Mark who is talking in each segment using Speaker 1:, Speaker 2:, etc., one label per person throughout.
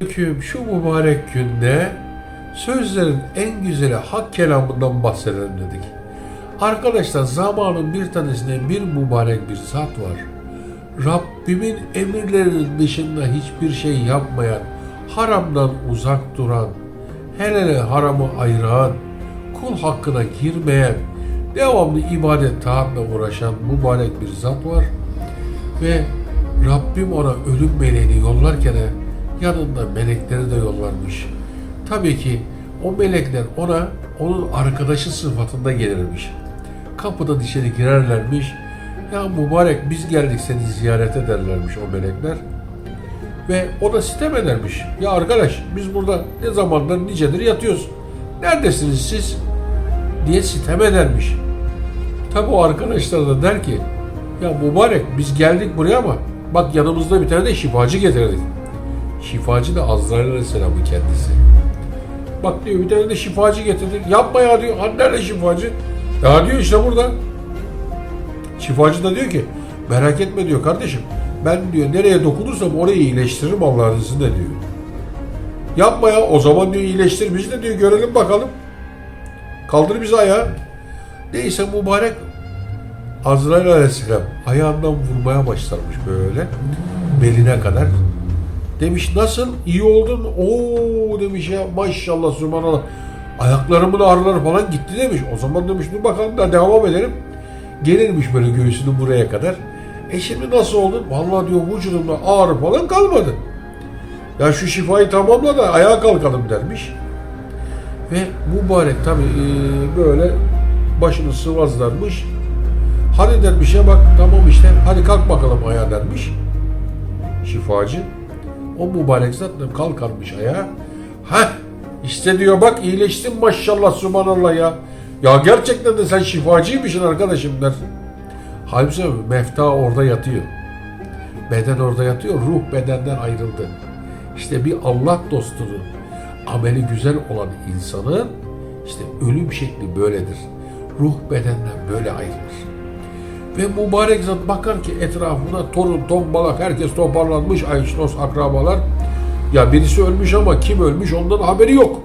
Speaker 1: Hüküm şu mübarek günde sözlerin en güzeli hak kelamından bahsedelim dedik. Arkadaşlar zamanın bir tanesinde bir mübarek bir zat var. Rabbimin emirlerinin dışında hiçbir şey yapmayan, haramdan uzak duran, hele hele haramı ayıran, kul hakkına girmeyen, devamlı ibadet taatle uğraşan mübarek bir zat var. Ve Rabbim ona ölüm meleğini yollarken yanında melekleri de yollarmış. Tabii ki o melekler ona onun arkadaşı sıfatında gelirmiş. Kapıdan içeri girerlermiş. Ya mübarek biz geldik seni ziyaret ederlermiş o melekler. Ve o da sitem edermiş. Ya arkadaş biz burada ne zamandan nicedir yatıyoruz. Neredesiniz siz? Diye sitem edermiş. Tabi o arkadaşlar da der ki ya mübarek biz geldik buraya ama bak yanımızda bir tane de şifacı getirdik. Şifacı da Azrail Aleyhisselam'ın kendisi. Bak diyor bir tane de şifacı getirdik. Yapma ya diyor. Nerede şifacı? Ya diyor işte burada. Şifacı da diyor ki merak etme diyor kardeşim. Ben diyor nereye dokunursam orayı iyileştiririm Allah'ın izniyle diyor. Yapma ya o zaman diyor iyileştir bizi de diyor görelim bakalım. Kaldır bizi ayağa. Neyse mübarek Azrail Aleyhisselam ayağından vurmaya başlamış böyle beline kadar. Demiş nasıl iyi oldun? Oo demiş ya maşallah subhanallah. Ayaklarımın ağrıları falan gitti demiş. O zaman demiş dur bakalım da devam edelim. Gelirmiş böyle göğsünün buraya kadar. E şimdi nasıl oldun? Vallahi diyor vücudumda ağrı falan kalmadı. Ya şu şifayı tamamla da ayağa kalkalım dermiş. Ve mübarek tabi böyle başını sıvazlarmış. Hadi dermiş ya bak tamam işte hadi kalk bakalım ayağa dermiş. Şifacı. O mübarek zat da kalkarmış ayağa. Ha işte diyor bak iyileştin maşallah subhanallah ya. Ya gerçekten de sen şifacıymışsın arkadaşım der. Halbuki mefta orada yatıyor. Beden orada yatıyor, ruh bedenden ayrıldı. İşte bir Allah dostunu, ameli güzel olan insanın işte ölüm şekli böyledir. Ruh bedenden böyle ayrılır. Ve mübarek zat bakar ki etrafına torun, tombalak, herkes toparlanmış, ayşnos, akrabalar. Ya birisi ölmüş ama kim ölmüş ondan haberi yok.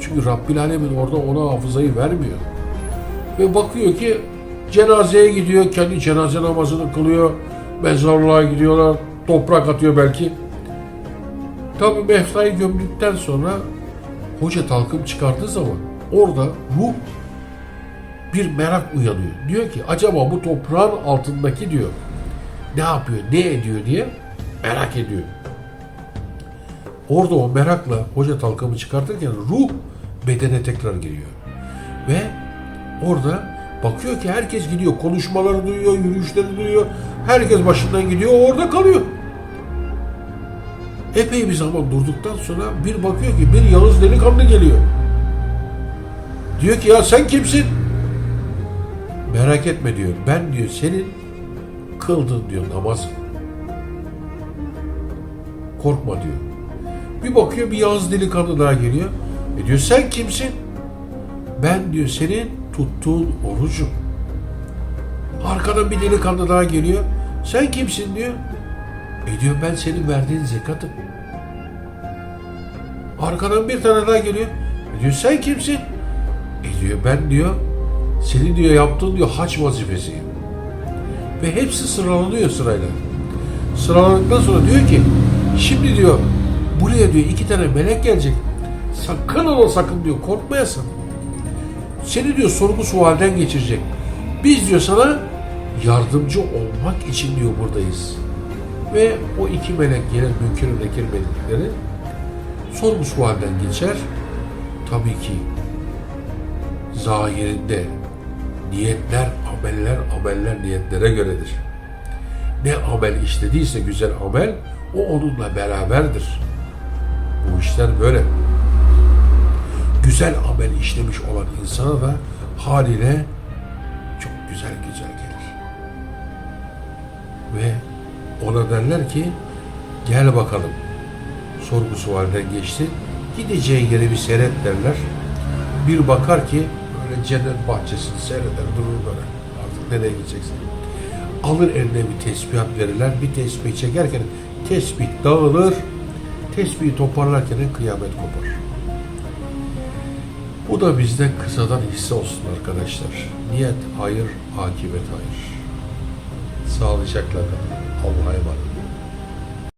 Speaker 1: Çünkü Rabbil Alemin orada ona hafızayı vermiyor. Ve bakıyor ki cenazeye gidiyor, kendi cenaze namazını kılıyor, mezarlığa gidiyorlar, toprak atıyor belki. Tabi meftayı gömdükten sonra hoca talkım çıkardığı zaman orada ruh bir merak uyanıyor. Diyor ki acaba bu toprağın altındaki diyor ne yapıyor, ne ediyor diye merak ediyor. Orada o merakla hoca talkamı çıkartırken ruh bedene tekrar giriyor. Ve orada bakıyor ki herkes gidiyor. Konuşmaları duyuyor, yürüyüşleri duyuyor. Herkes başından gidiyor, orada kalıyor. Epey bir zaman durduktan sonra bir bakıyor ki bir Yağız delikanlı geliyor. Diyor ki ya sen kimsin? Merak etme diyor. Ben diyor senin kıldın diyor namazın. Korkma diyor. Bir bakıyor bir Yağız delikanlı daha geliyor. E diyor sen kimsin? Ben diyor senin tuttuğun orucum. Arkadan bir delikanlı daha geliyor. Sen kimsin diyor. E diyor ben senin verdiğin zekatım. Arkadan bir tane daha geliyor. E diyor sen kimsin? E diyor ben diyor senin diyor yaptığın diyor hac vazifesiyim. Ve hepsi sıralanıyor sırayla. Sıraladıktan sonra diyor ki şimdi diyor buraya diyor iki tane melek gelecek. Sakın ola sakın diyor korkmayasın. Seni diyor sorgu sualden geçirecek. Biz diyor sana yardımcı olmak için diyor buradayız. Ve o iki melek gelir mümkün nekir melekleri sorgu sualden geçer. Tabii ki zahirinde niyetler, ameller, ameller niyetlere göredir. Ne amel işlediyse güzel amel, o onunla beraberdir. Bu işler böyle. Güzel amel işlemiş olan insana da haliyle çok güzel güzel gelir. Ve ona derler ki gel bakalım sorgu sualden geçti. Gideceğin yeri bir seyret derler. Bir bakar ki cennet bahçesini seyreder durur böyle. Artık nereye gideceksin? Alır eline bir tesbihat verirler. Bir tesbih çekerken tesbih dağılır. tesbihi toparlarken kıyamet kopar. Bu da bizden kısadan hisse olsun arkadaşlar. Niyet hayır, akibet hayır. Sağlıcakla kalın. Allah'a emanet.